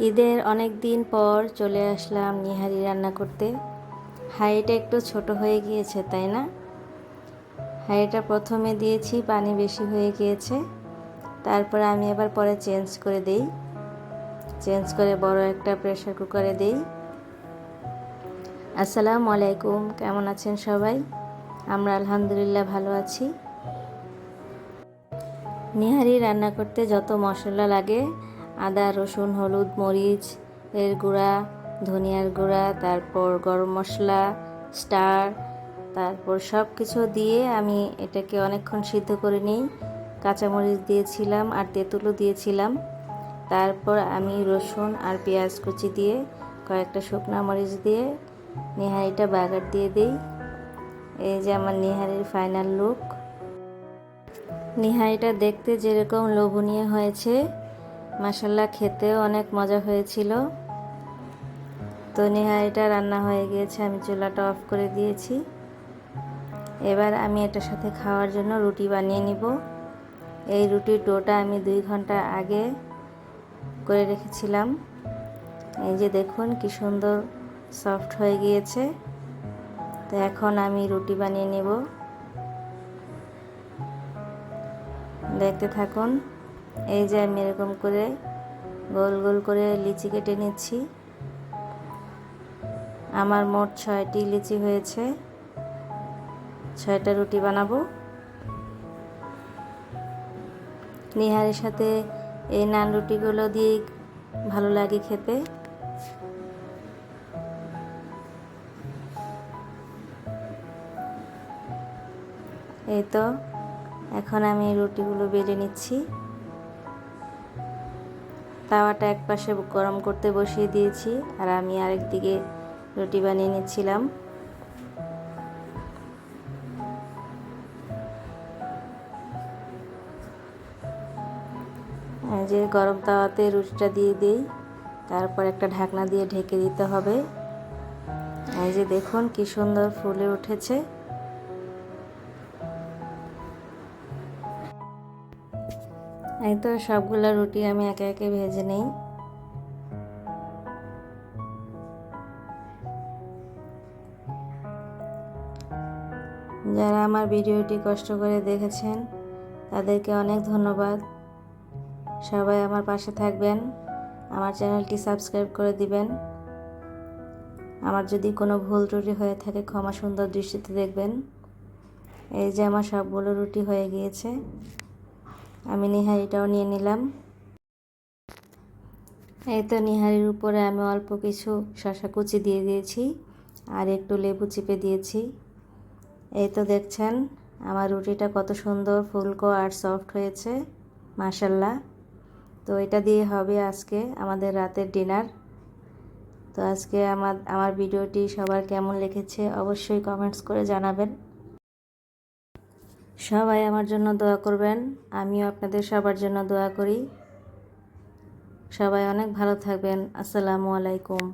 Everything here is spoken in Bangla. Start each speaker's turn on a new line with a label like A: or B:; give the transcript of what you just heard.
A: ঈদের অনেক দিন পর চলে আসলাম নিহারি রান্না করতে। হাঁড়িটা একটু ছোট হয়ে গিয়েছে, তাই না? হাঁড়িটা প্রথমে দিয়েছি, পানি বেশি হয়ে গিয়েছে। তারপরে আমি আবার পরে চেঞ্জ করে দেই। চেঞ্জ করে বড় একটা প্রেশার কুকারে দেই। আসসালামু আলাইকুম, কেমন আছেন সবাই? আমরা আলহামদুলিল্লাহ ভালো আছি। নিহারি রান্না করতে যত মশলা লাগে আদা, রসুন, হলুদ, মরিচ এর গুঁড়া, ধনিয়ার গুঁড়া, তারপর গরম মশলা, স্টার, তারপর সব কিছু দিয়ে আমি এটাকে অনেকক্ষণ সিদ্ধ করে নিই। কাঁচামরিচ দিয়েছিলাম আর তেঁতুলও দিয়েছিলাম। তারপর আমি রসুন আর পেঁয়াজ কুচি দিয়ে কয়েকটা শুকনো মরিচ দিয়ে নিহারিটা বাগার দিয়ে দিই। এই যে আমার নিহারির ফাইনাল লুক। নিহারিটা দেখতে যেরকম লোভনীয় হয়েছে মাসাল্লা খেতেও অনেক মজা হয়েছিল। তো নিহারিটা রান্না হয়ে গিয়েছে, আমি চুলাটা অফ করে দিয়েছি। এবার আমি এটার সাথে খাওয়ার জন্য রুটি বানিয়ে নিব। এই রুটির ডোটা আমি দুই ঘণ্টা আগে করে রেখেছিলাম। এই যে দেখুন, কি সুন্দর সফট হয়ে গিয়েছে। তো এখন আমি রুটি বানিয়ে নেব। দেখতে থাকুন। এই যে আমি এরকম করে গোল গোল করে লিচি কেটে নিচ্ছি। আমার মোট ছয়টি লিচি হয়েছে। ছয়টা রুটি বানাবো। নিহারের সাথে এই নান রুটিগুলো দিয়ে ভালো লাগে খেতে। এই তো, এখন আমি রুটিগুলো বেলে নিচ্ছি। তাওয়াটা এক পাশে গরম করতে বসিয়ে দিয়েছি আর আমি আরেক দিকে রুটি বানিয়ে নিচ্ছিলাম। যে গরম তাওয়াতে রুটিটা দিয়ে দিই, তারপর একটা ঢাকনা দিয়ে ঢেকে দিতে হবে। এই যে দেখুন কি সুন্দর ফুলে উঠেছে। এই তো সবগুলো রুটি আমি একে একে ভেজে নেই। যারা আমার ভিডিওটি কষ্ট করে দেখেছেন, তাদেরকে অনেক ধন্যবাদ। সবাই আমার পাশে থাকবেন, আমার চ্যানেলটি সাবস্ক্রাইব করে দিবেন। আমার যদি কোনো ভুল ত্রুটি হয়ে থাকে, ক্ষমা সুন্দর দৃষ্টিতে দেখবেন। এই যে আমার সবগুলো রুটি হয়ে গিয়েছে। আমি নিহারিটাও নিয়ে নিলাম। এই তো নিহারির উপরে আমি অল্প কিছু শশা কুচি দিয়ে দিয়েছি আর একটু লেবু চিপে দিয়েছি। এই তো দেখছেন, আমার রুটিটা কত সুন্দর, ফুলকো আর সফট হয়েছে মাসাল্লাহ তো এটা দিয়ে হবে আজকে আমাদের রাতের ডিনার। তো আজকে আমার আমার ভিডিওটি সবার কেমন লেগেছে অবশ্যই কমেন্টস করে জানাবেন। সবাই আমার জন্য দোয়া করবেন। আমিও আপনাদের সবার জন্য দোয়া করি। সবাই অনেক ভালো থাকবেন। আসসালামু আলাইকুম।